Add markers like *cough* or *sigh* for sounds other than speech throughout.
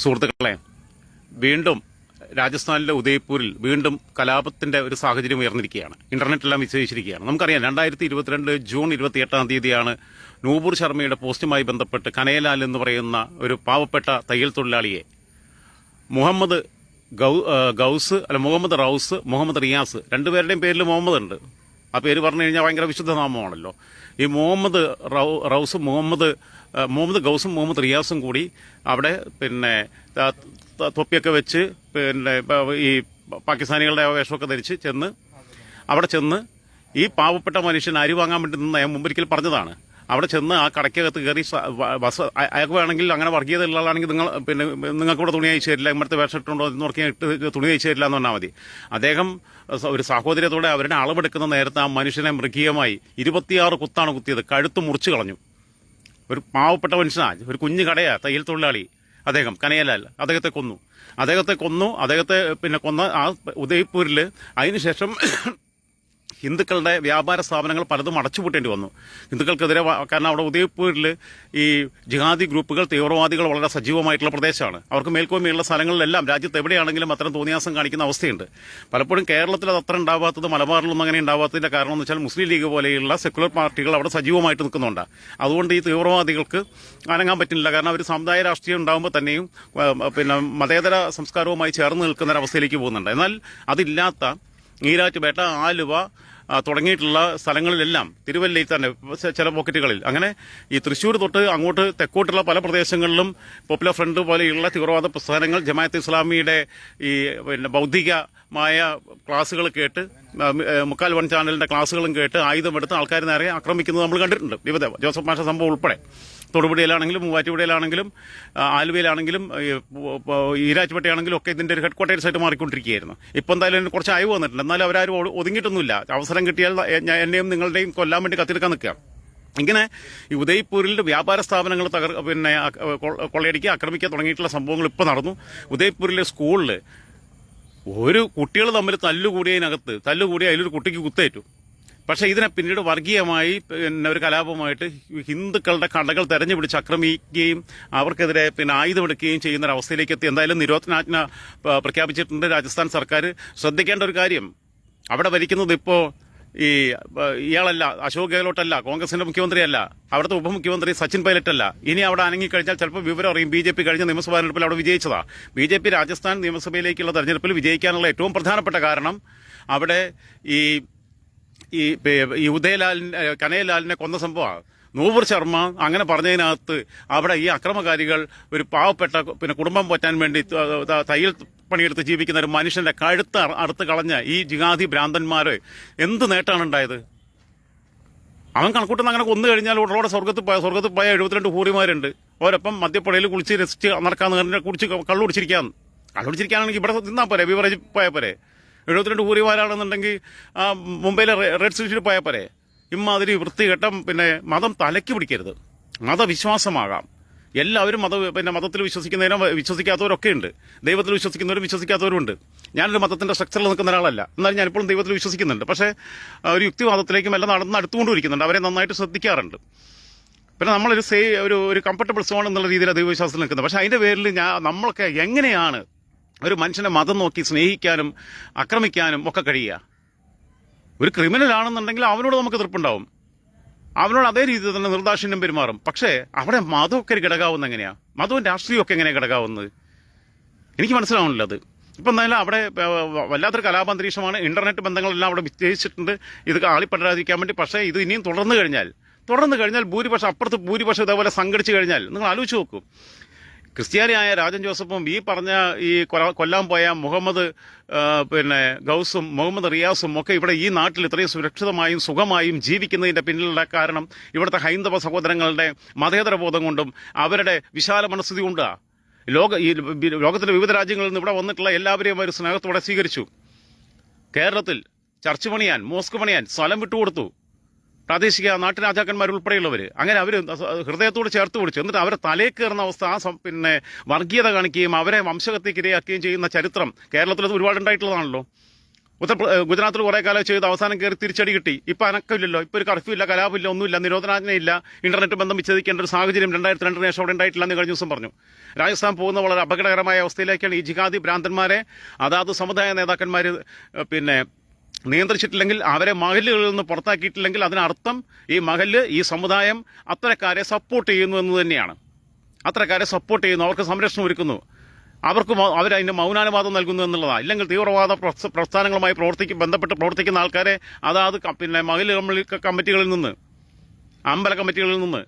സുഹൃത്തുക്കളെ വീണ്ടും രാജസ്ഥാനിലെ ഉദയ്പൂരിൽ വീണ്ടും കലാപത്തിന്റെ ഒരു സാഹചര്യം ഉയർന്നിരിക്കുകയാണ്. ഇന്റർനെറ്റെല്ലാം വിശേഷിച്ചിരിക്കുകയാണ് നമുക്കറിയാം രണ്ടായിരത്തി ഇരുപത്തിരണ്ട് ജൂൺ ഇരുപത്തിയെട്ടാം തീയതിയാണ് നൂപൂർ ശർമ്മയുടെ പോസ്റ്റുമായി ബന്ധപ്പെട്ട് കനയലാൽ എന്ന് പറയുന്ന ഒരു പാവപ്പെട്ട തയ്യൽ തൊഴിലാളിയെ മുഹമ്മദ് ഗൗസ് അല്ല മുഹമ്മദ് റൌസ് മുഹമ്മദ് റിയാസ് രണ്ടുപേരുടെയും പേരിൽ മുഹമ്മദ് ഉണ്ട്. ആ പേര് പറഞ്ഞു കഴിഞ്ഞാൽ ഭയങ്കര വിശുദ്ധ നാമമാണല്ലോ ഈ മുഹമ്മദ് റൗസ് മുഹമ്മദ് മുഹമ്മദ് ഗൗസും മുഹമ്മദ് റിയാസും കൂടി അവിടെ പിന്നെ തൊപ്പിയൊക്കെ വെച്ച് പിന്നെ ഈ പാകിസ്ഥാനികളുടെ വേഷമൊക്കെ ധരിച്ച് ചെന്ന് അവിടെ ചെന്ന് ഈ പാവപ്പെട്ട മനുഷ്യൻ അരി വാങ്ങാൻ വേണ്ടി നിന്ന് ഞാൻ മുമ്പൊരിക്കൽ പറഞ്ഞതാണ്. അവിടെ ചെന്ന് ആ കടയ്ക്കകത്ത് കയറി ബസ് അയാൾക്ക് വേണമെങ്കിൽ അങ്ങനെ വർഗീയത ഉള്ള ആളാണെങ്കിൽ നിങ്ങൾ പിന്നെ നിങ്ങൾക്ക് ഇവിടെ തുണി അയച്ചു തരില്ല ഇവിടുത്തെ വേഷം ഇട്ടുണ്ടോ എന്ന് പറഞ്ഞാൽ ഇട്ട് തുണി അയച്ചു തരില്ല എന്ന് പറഞ്ഞാൽ മതി. അദ്ദേഹം ഒരു സാഹോദര്യത്തോടെ അവരുടെ അളവെടുക്കുന്ന നേരത്തെ ആ മനുഷ്യനെ മൃഗീയമായി ഇരുപത്തിയാറ് കുത്താണ് കുത്തിയത് കഴുത്ത് മുറിച്ചു കളഞ്ഞു. ഒരു പാവപ്പെട്ട മനുഷ്യനാണ് ഒരു കുഞ്ഞു കടയാ തയ്യൽ തൊഴിലാളി അദ്ദേഹം കനയലാൽ അദ്ദേഹത്തെ കൊന്നു. അദ്ദേഹത്തെ കൊന്നു അദ്ദേഹത്തെ പിന്നെ കൊന്ന ആ ഉദയ്പൂരിൽ അതിനുശേഷം ഹിന്ദുക്കളുടെ വ്യാപാര സ്ഥാപനങ്ങൾ പലതും അടച്ചുപൂട്ടേണ്ടി വന്നു. ഹിന്ദുക്കൾക്കെതിരെ കാരണം അവിടെ ഉദയപൂരിൽ ഈ ജിഹാദി ഗ്രൂപ്പുകൾ തീവ്രവാദികൾ വളരെ സജീവമായിട്ടുള്ള പ്രദേശമാണ്. അവർക്ക് മേൽക്കോയ്മയുള്ള സ്ഥലങ്ങളിലെല്ലാം രാജ്യത്ത് എവിടെയാണെങ്കിലും അത്തരം തോന്നിയാസം കാണിക്കുന്ന അവസ്ഥയുണ്ട്. പലപ്പോഴും കേരളത്തിൽ അത് അത്ര ഉണ്ടാവാത്തത് മലബാറിലൊന്നും അങ്ങനെ ഉണ്ടാവാത്തതിന്റെ കാരണം എന്ന് വെച്ചാൽ മുസ്ലിം ലീഗ് പോലെയുള്ള സെക്യുലർ പാർട്ടികൾ അവിടെ സജീവമായിട്ട് നിൽക്കുന്നുണ്ട്. അതുകൊണ്ട് ഈ തീവ്രവാദികൾക്ക് അനങ്ങാൻ പറ്റുന്നില്ല. കാരണം അവർ സമുദായ രാഷ്ട്രീയം ഉണ്ടാകുമ്പോൾ തന്നെയും പിന്നെ മതേതര സംസ്കാരവുമായി ചേർന്ന് നിൽക്കുന്ന ഒരു അവസ്ഥയിലേക്ക് പോകുന്നുണ്ട്. എന്നാൽ അതില്ലാത്ത ഈരാറ്റുപേട്ട ആലുവ തുടങ്ങിയിട്ടുള്ള സ്ഥലങ്ങളിലെല്ലാം തിരുവല്ലയിൽ തന്നെ ചില പോക്കറ്റുകളിൽ. അങ്ങനെ ഈ തൃശ്ശൂർ തൊട്ട് അങ്ങോട്ട് തെക്കോട്ടുള്ള പല പ്രദേശങ്ങളിലും പോപ്പുലർ ഫ്രണ്ട് പോലെയുള്ള തീവ്രവാദ പ്രസ്ഥാനങ്ങൾ ജമാഅത്ത് ഇസ്ലാമിയുടെ ഈ പിന്നെ ബൗദ്ധികമായ ക്ലാസ്സുകൾ കേട്ട് മുക്കാൽ വൺ ചാനലിന്റെ ക്ലാസ്സുകളും കേട്ട് ആയുധമെടുത്ത് ആൾക്കാർ നേരെ ആക്രമിക്കുന്നത് നമ്മൾ കണ്ടിട്ടുണ്ട്. വിവിധ ജോസഫ് മാഷ സംഭവം ഉൾപ്പെടെ. തൊടുപുഴയിലാണെങ്കിലും മൂവാറ്റുപുഴയിലാണെങ്കിലും ആലുവയിലാണെങ്കിലും ഈരാറ്റുപേട്ടയാണെങ്കിലും ഒക്കെ ഇതിന്റെ ഒരു ഹെഡ് ക്വാർട്ടേഴ്സ് ആയിട്ട് മാറിക്കൊണ്ടിരിക്കുകയായിരുന്നു. ഇപ്പം എന്തായാലും കുറച്ച് അയവ് വന്നിട്ടുണ്ട്. എന്നാലും അവരാരും ഒതുങ്ങിയിട്ടൊന്നുമില്ല. അവസരം കിട്ടിയാൽ എന്നെയും നിങ്ങളുടെയും കൊല്ലാൻ വേണ്ടി കത്തിരിക്കാൻ നിൽക്കുക ഇങ്ങനെ ഈ ഉദയ്പൂരിൽ വ്യാപാര സ്ഥാപനങ്ങൾ തകർ പിന്നെ കൊള്ളയടിക്കുക ആക്രമിക്കുക തുടങ്ങിയിട്ടുള്ള സംഭവങ്ങൾ ഇപ്പോൾ നടന്നു. ഉദയ്പൂരിലെ സ്കൂളിൽ ഒരു കുട്ടികൾ തമ്മിൽ തല്ലുകൂടിയതിനകത്ത് തല്ലുകൂടി അതിലൊരു കുട്ടിക്ക് കുത്തേറ്റു. പക്ഷേ ഇതിനെ പിന്നീട് വർഗീയമായി പിന്നെ ഒരു കലാപമായിട്ട് ഹിന്ദുക്കളുടെ കടകൾ തെരഞ്ഞു പിടിച്ച് ആക്രമിക്കുകയും അവർക്കെതിരെ പിന്നെ ആയുധമെടുക്കുകയും ചെയ്യുന്ന ഒരു അവസ്ഥയിലേക്ക് എത്തി എന്തായാലും നിരോധനാജ്ഞ പ്രഖ്യാപിച്ചിട്ടുണ്ട് രാജസ്ഥാൻ സർക്കാർ ശ്രദ്ധിക്കേണ്ട ഒരു കാര്യം. അവിടെ ഭരിക്കുന്നത് ഇപ്പോൾ ഈ ഇയാളല്ല അശോക് ഗെഹ്ലോട്ടല്ല കോൺഗ്രസിന്റെ മുഖ്യമന്ത്രിയല്ല അവിടുത്തെ ഉപമുഖ്യമന്ത്രി സച്ചിൻ പൈലറ്റ് അല്ല ഇനി അവിടെ അനങ്ങി കഴിഞ്ഞാൽ ചിലപ്പോൾ വിവരം അറിയും. ബി ജെ പി കഴിഞ്ഞ നിയമസഭാ തെരഞ്ഞെടുപ്പിൽ അവിടെ വിജയിച്ചതാ. ബി ജെ പി രാജസ്ഥാൻ നിയമസഭയിലേക്കുള്ള തെരഞ്ഞെടുപ്പിൽ വിജയിക്കാനുള്ള ഏറ്റവും പ്രധാനപ്പെട്ട കാരണം അവിടെ ഈ ഈ ഈ ഉദയലാലിനെ കനയലാലിനെ കൊന്ന സംഭവമാണ് നൂപുർ ശർമ്മ അങ്ങനെ പറഞ്ഞതിനകത്ത് അവിടെ ഈ അക്രമകാരികൾ ഒരു പാവപ്പെട്ട പിന്നെ കുടുംബം പോറ്റാൻ വേണ്ടി തയ്യൽ പണിയെടുത്ത് ജീവിക്കുന്ന ഒരു മനുഷ്യന്റെ കഴുത്ത് അറ- അറുത്ത് കളഞ്ഞ ഈ ജിഹാദി ഭ്രാന്തന്മാര് എന്ത് നേട്ടമാണ് ഉണ്ടായത്? അവൻ കണക്കൂട്ടുന്ന അങ്ങനെ കൊന്നു കഴിഞ്ഞാൽ ഉടലോടെ സ്വർഗത്ത് പോയ സ്വർഗത്ത് പോയ എഴുപത്തിരണ്ട് ഹൂറിമാരുണ്ട്. ഓരോപ്പം മദ്യപ്പുഴയിൽ കുളിച്ച് രസിച്ച് നടക്കാന്ന് കുടിച്ച് കള്ളു കുടിച്ചിരിക്കാന്ന്. കള്ളു കുടിച്ചിരിക്കാണെങ്കിൽ ഇവിടെ നിന്നാ പോരെ ബിവറേജ് പോയാൽ പോരെ. എഴുപത്തിരണ്ട് ഹൂറിമാരാണെന്നുണ്ടെങ്കിൽ ആ മുംബൈയിലെ റെഡ് സിറ്റിയിൽ പോയാൽ പോരെ. ഇമ്മാതിരി വൃത്തികെട്ട പിന്നെ മതം തലയ്ക്ക് പിടിക്കരുത്. മതവിശ്വാസമാകാം. എല്ലാവരും മത പിന്നെ മതത്തിൽ വിശ്വസിക്കുന്നതിനും വിശ്വസിക്കാത്തവരൊക്കെ ഉണ്ട്. ദൈവത്തിൽ വിശ്വസിക്കുന്നവരും വിശ്വസിക്കാത്തവരും ഉണ്ട് ഞാനൊരു മതത്തിന്റെ സ്ട്രക്ചറിൽ നിൽക്കുന്ന ഒരാളല്ല. എന്നാലും ഞാനിപ്പോഴും ദൈവത്തിൽ വിശ്വസിക്കുന്നുണ്ട്. പക്ഷേ ഒരു യുക്തിവാദത്തിലേക്കും എല്ലാം നടന്ന് അടുത്തുകൊണ്ടിരിക്കുന്നുണ്ട് അവരെ നന്നായിട്ട് ശ്രദ്ധിക്കാറുണ്ട്. പിന്നെ നമ്മളൊരു സേ ഒരു ഒരു കംഫർട്ടബിൾ സോൺ എന്നുള്ള രീതിയിൽ ദൈവവിശ്വാസത്തിൽ നിൽക്കുന്നത്. പക്ഷേ അതിന്റെ പേരിൽ ഞാൻ നമ്മളൊക്കെ എങ്ങനെയാണ് ഒരു മനുഷ്യനെ മതം നോക്കി സ്നേഹിക്കാനും ആക്രമിക്കാനും ഒക്കെ കഴിയുക. ഒരു ക്രിമിനൽ ആണെന്നുണ്ടെങ്കിൽ അവനോട് നമുക്ക് തൃപ്പുണ്ടാവും അവനോട് അതേ രീതിയിൽ തന്നെ നിർദാക്ഷിണ്യം പെരുമാറും. പക്ഷേ അവിടെ മതമൊക്കെ കിടകാവുന്ന എങ്ങനെയാണ് എങ്ങനെയാ? മതവും രാഷ്ട്രീയമൊക്കെ എങ്ങനെയാണ് കിടകാവുന്നത് എനിക്ക് മനസ്സിലാവുന്നില്ല അത്. ഇപ്പം എന്തായാലും അവിടെ വല്ലാത്തൊരു കലാപാന്തരീക്ഷമാണ്. ഇന്റർനെറ്റ് ബന്ധങ്ങളെല്ലാം അവിടെ വിജയിച്ചിട്ടുണ്ട് ഇത് ആളിപ്പടരാതിരിക്കാൻ വേണ്ടി. പക്ഷേ ഇത് ഇനിയും തുടർന്നു കഴിഞ്ഞാൽ തുടർന്നു കഴിഞ്ഞാൽ ഭൂരിപക്ഷം അപ്പുറത്ത് ഭൂരിപക്ഷം ഇതേപോലെ സംഘടിച്ചു കഴിഞ്ഞാൽ നിങ്ങൾ ആലോചിച്ച് നോക്കൂ. ക്രിസ്ത്യാനിയായ രാജൻ ജോസഫും ഈ പറഞ്ഞ ഈ കൊല്ലാൻ പോയ മുഹമ്മദ് പിന്നെ ഗൗസും മുഹമ്മദ് റിയാസും ഒക്കെ ഇവിടെ ഈ നാട്ടിൽ ഇത്രയും സുരക്ഷിതമായും സുഖമായും ജീവിക്കുന്നതിന്റെ പിന്നിലുള്ള കാരണം ഇവിടുത്തെ ഹൈന്ദവ സഹോദരങ്ങളുടെ മതേതര ബോധം കൊണ്ടും അവരുടെ വിശാല മനസ്ഥിതി കൊണ്ടാ. ലോക ഈ ലോകത്തിലെ വിവിധ രാജ്യങ്ങളിൽ നിന്ന് ഇവിടെ വന്നിട്ടുള്ള എല്ലാവരെയും അവർ സ്നേഹത്തോടെ സ്വീകരിച്ചു. കേരളത്തിൽ ചർച്ച് പണിയാൻ മോസ്ക് പണിയാൻ സ്ഥലം വിട്ടുകൊടുത്തു. പ്രാദേശിക നാട്ടുരാജാക്കന്മാർ ഉൾപ്പെടെയുള്ളവർ അങ്ങനെ അവർ ഹൃദയത്തോട് ചേർത്ത് പിടിച്ചു എന്നിട്ട് അവരെ തലേ കയറുന്ന അവസ്ഥ ആ പിന്നെ വർഗീയത കാണിക്കുകയും അവരെ വംശഹത്യക്ക് ഇരയാക്കുകയും ചെയ്യുന്ന ചരിത്രം കേരളത്തിൽ ഒരുപാടുണ്ടായിട്ടുള്ളതാണല്ലോ ഉത്തർ ഗുജറാത്തിൽ കുറേ കാലം ചെയ്ത് അവസാനം കയറി തിരിച്ചടി കിട്ടി. ഇപ്പം അനക്കമില്ലല്ലോ ഇപ്പോൾ ഒരു കർഫ്യൂ ഇല്ല കലാപില്ല ഒന്നുമില്ല നിരോധനാജ്ഞയില്ല ഇന്റർനെറ്റ് ബന്ധം വിച്ഛേദിക്കേണ്ട ഒരു സാഹചര്യം രണ്ടായിരത്തി രണ്ടിന് ശേഷം അവിടെ ഉണ്ടായിട്ടില്ല എന്ന് കഴിഞ്ഞ ദിവസം പറഞ്ഞു. രാജസ്ഥാൻ പോകുന്ന വളരെ അപകടകരമായ അവസ്ഥയിലേക്കാണ് ഈ ജിഹാദി ഭ്രാന്തന്മാരെ. അതാത് സമുദായ നേതാക്കന്മാർ പിന്നെ നിയന്ത്രിച്ചിട്ടില്ലെങ്കിൽ അവരെ മഹലുകളിൽ നിന്ന് പുറത്താക്കിയിട്ടില്ലെങ്കിൽ അതിനർത്ഥം ഈ മഹൽ ഈ സമുദായം അത്തരക്കാരെ സപ്പോർട്ട് ചെയ്യുന്നു എന്ന് തന്നെയാണ്. അത്തരക്കാരെ സപ്പോർട്ട് ചെയ്യുന്നു അവർക്ക് സംരക്ഷണം ഒരുക്കുന്നു. അവർക്ക് അവരതിന്റെ മൗനാനുവാദം നൽകുന്നു എന്നുള്ളതാണ് ഇല്ലെങ്കിൽ തീവ്രവാദ പ്രസ്ഥാനങ്ങളുമായി പ്രവർത്തിക്കും ബന്ധപ്പെട്ട് പ്രവർത്തിക്കുന്ന ആൾക്കാരെ അതാത് പിന്നെ മഹൽ കമ്മിറ്റികളിൽ നിന്ന് അമ്പല കമ്മിറ്റികളിൽ നിന്ന്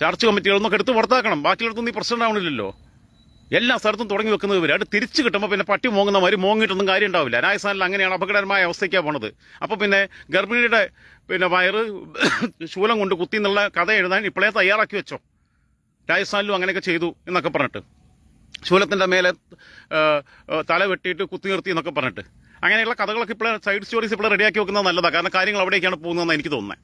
ചർച്ച് കമ്മിറ്റികളിൽ നിന്നൊക്കെ എടുത്ത് പുറത്താക്കണം. ബാക്കിയുള്ളടത്തൊന്നും ഈ ഉണ്ടാവണില്ലല്ലോ. എല്ലാ സ്ഥലത്തും തുടങ്ങി വെക്കുന്നത് ഇവർ അത് തിരിച്ചു കിട്ടുമ്പോൾ പിന്നെ പട്ടി മോങ്ങുന്ന മാതിരി മോങ്ങിയിട്ടൊന്നും കാര്യം ഉണ്ടാവില്ല രാജസ്ഥാനിൽ അങ്ങനെയാണ് അപകടകരമായ അവസ്ഥയ്ക്കാണ് പോണത്. അപ്പോൾ പിന്നെ ഗർഭിണിയുടെ പിന്നെ വയറ് *coughs* ശൂലം കൊണ്ട് കുത്തി എന്നുള്ള കഥ എഴുതാൻ ഇപ്പോഴേ തയ്യാറാക്കി വെച്ചോ. രാജസ്ഥാനിലും അങ്ങനെയൊക്കെ ചെയ്തു എന്നൊക്കെ പറഞ്ഞിട്ട്. ശൂലത്തിന്റെ മേലെ തല വെട്ടിയിട്ട് കുത്തി നിർത്തി എന്നൊക്കെ പറഞ്ഞിട്ട്. അങ്ങനെയുള്ള കഥകളൊക്കെ ഇപ്പോഴേ സൈഡ് സ്റ്റോറീസ് ഇപ്പോഴേ റെഡിയാക്കി വെക്കുന്നത് നല്ലതാണ് കാരണം കാര്യങ്ങൾ അവിടേക്കാണ് പോകുന്നതെന്ന് എനിക്ക് തോന്നുന്നത്